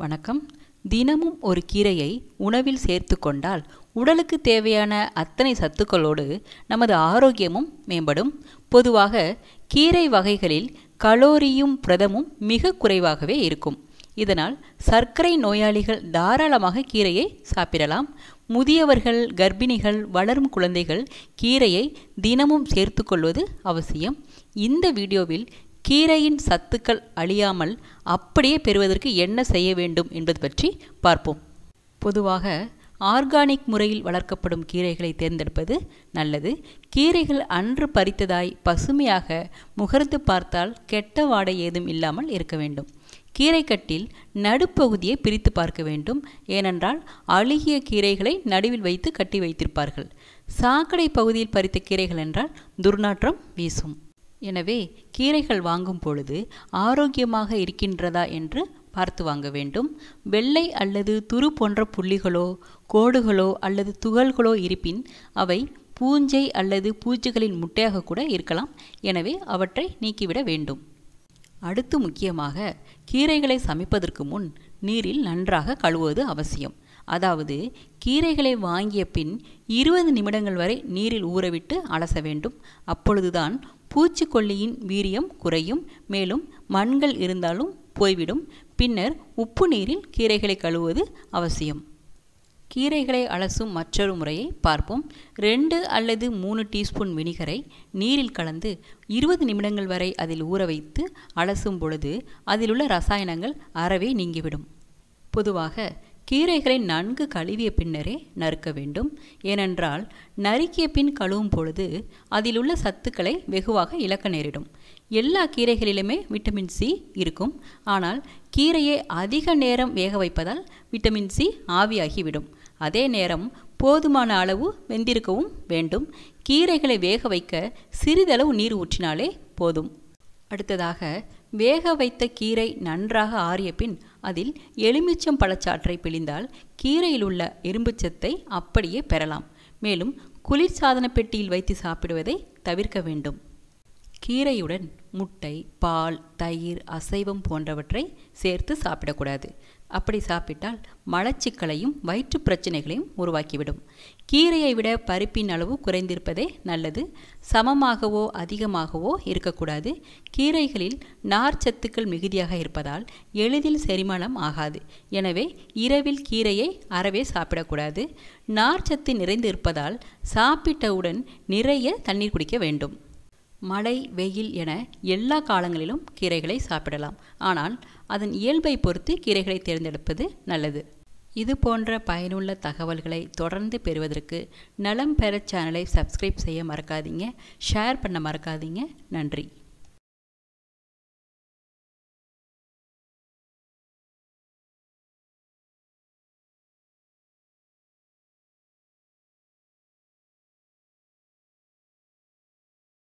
வணக்கம். தினமும் ஒரு கீரையை உணவில் சேர்த்து கொண்டால் உடலுக்கு தேவையான அத்தனை சத்துக்களோடு நமது ஆரோக்கியமும் மேம்படும். பொதுவாக கீரை வகைகளில் கலோரியும் பிரதமும் மிக குறைவாகவே இருக்கும். இதனால் சர்க்கரை நோயாளிகள் தாராளமாக கீரையை சாப்பிடலாம். முதியவர்கள் கர்ப்பிணிகள் வளரும் குழந்தைகள் கீரையை தினமும் சேர்த்துக்கொள்வது அவசியம். இந்த வீடியோவில் கீரையின் சத்துக்கள் அழியாமல் அப்படியே பெறுவதற்கு என்ன செய்ய வேண்டும் என்பது பற்றி பார்ப்போம். பொதுவாக ஆர்கானிக் முறையில் வளர்க்கப்படும் கீரைகளை தேர்ந்தெடுப்பது நல்லது. கீரைகள் அன்று பறித்ததாய் பசுமையாக முகர்ந்து பார்த்தால் கெட்ட வாடை ஏதும் இல்லாமல் இருக்க வேண்டும். கீரைக்கட்டில் நடுப்பகுதியை பிரித்து பார்க்க வேண்டும். ஏனென்றால் அழுகிய கீரைகளை நடுவில் வைத்து கட்டி வைத்திருப்பார்கள். சாக்கடை பகுதியில் பறித்த கீரைகள் என்றால் துர்நாற்றம் வீசும். எனவே கீரைகள் வாங்கும் பொழுது ஆரோக்கியமாக இருக்கின்றதா என்று பார்த்து வாங்க வேண்டும். வெள்ளை அல்லது துரு போன்ற புள்ளிகளோ கோடுகளோ அல்லது துகள்களோ இருப்பின் அவை பூஞ்சை அல்லது பூச்சிகளின் முட்டையாக கூட இருக்கலாம். எனவே அவற்றை நீக்கிவிட வேண்டும். அடுத்து முக்கியமாக கீரைகளை சமைப்பதற்கு முன் நீரில் நன்றாக கழுவுவது அவசியம். அதாவது கீரைகளை வாங்கிய பின் இருபது நிமிடங்கள் வரை நீரில் ஊறவிட்டு அலச வேண்டும். அப்பொழுதுதான் பூச்சிக்கொல்லியின் வீரியம் குறையும் மேலும் மண்கள் இருந்தாலும் போய்விடும். பின்னர் உப்பு நீரில் கீரைகளை கழுவுவது அவசியம். கீரைகளை அலசும் மற்றொரு முறையை பார்ப்போம். ரெண்டு அல்லது மூணு டீஸ்பூன் வினிகரை நீரில் கலந்து இருபது நிமிடங்கள் வரை அதில் ஊற வைத்து அலசும் பொழுது அதிலுள்ள ரசாயனங்கள் அறவே நீங்கிவிடும். பொதுவாக கீரைகளை நன்கு கழுவிய பின்னரே நறுக்க வேண்டும். ஏனென்றால் நறுக்கிய பின் கழுவும் பொழுது அதில் உள்ள சத்துக்களை வெகுவாக இழக்க நேரிடும். எல்லா கீரைகளிலுமே விட்டமின் சி இருக்கும். ஆனால் கீரையை அதிக நேரம் வேக வைப்பதால் விட்டமின் சி ஆவியாகிவிடும். அதே நேரம் போதுமான அளவு வெந்திருக்கவும் வேண்டும். கீரைகளை வேக வைக்க சிறிதளவு நீர் ஊற்றினாலே போதும். அடுத்ததாக வேக வைத்த கீரை நன்றாக ஆறிய பின் அதில் எலுமிச்சம் பழச்சாற்றை பிழிந்தால் கீரையில் உள்ள இரும்புச்சத்தை அப்படியே பெறலாம். மேலும் குளிர்சாதன பெட்டியில் வைத்து சாப்பிடுவதை தவிர்க்க வேண்டும். கீரையுடன் முட்டை பால் தயிர் அசைவம் போன்றவற்றை சேர்த்து சாப்பிடக்கூடாது. அப்படி சாப்பிட்டால் மலச்சிக்கலையும் வயிற்று பிரச்சனைகளையும் உருவாக்கிவிடும். கீரையை விட பருப்பின் அளவு குறைந்திருப்பதே நல்லது. சமமாகவோ அதிகமாகவோ இருக்கக்கூடாது. கீரைகளில் நார்ச்சத்துக்கள் மிகுதியாக இருப்பதால் எளிதில் செரிமானம் ஆகாது. எனவே இரவில் கீரையை அறவே சாப்பிடக்கூடாது. நார்ச்சத்து நிறைந்து இருப்பதால் சாப்பிட்டவுடன் நிறைய தண்ணீர் குடிக்க வேண்டும். மழை வெயில் என எல்லா காலங்களிலும் கீரைகளை சாப்பிடலாம். ஆனால் அதன் இயல்பை பொறுத்து கீரைகளை தேர்ந்தெடுப்பது நல்லது. இது போன்ற பயனுள்ள தகவல்களை தொடர்ந்து பெறுவதற்கு நலம் பெற சேனலை சப்ஸ்கிரைப் செய்ய மறக்காதீங்க. ஷேர் பண்ண மறக்காதீங்க. நன்றி.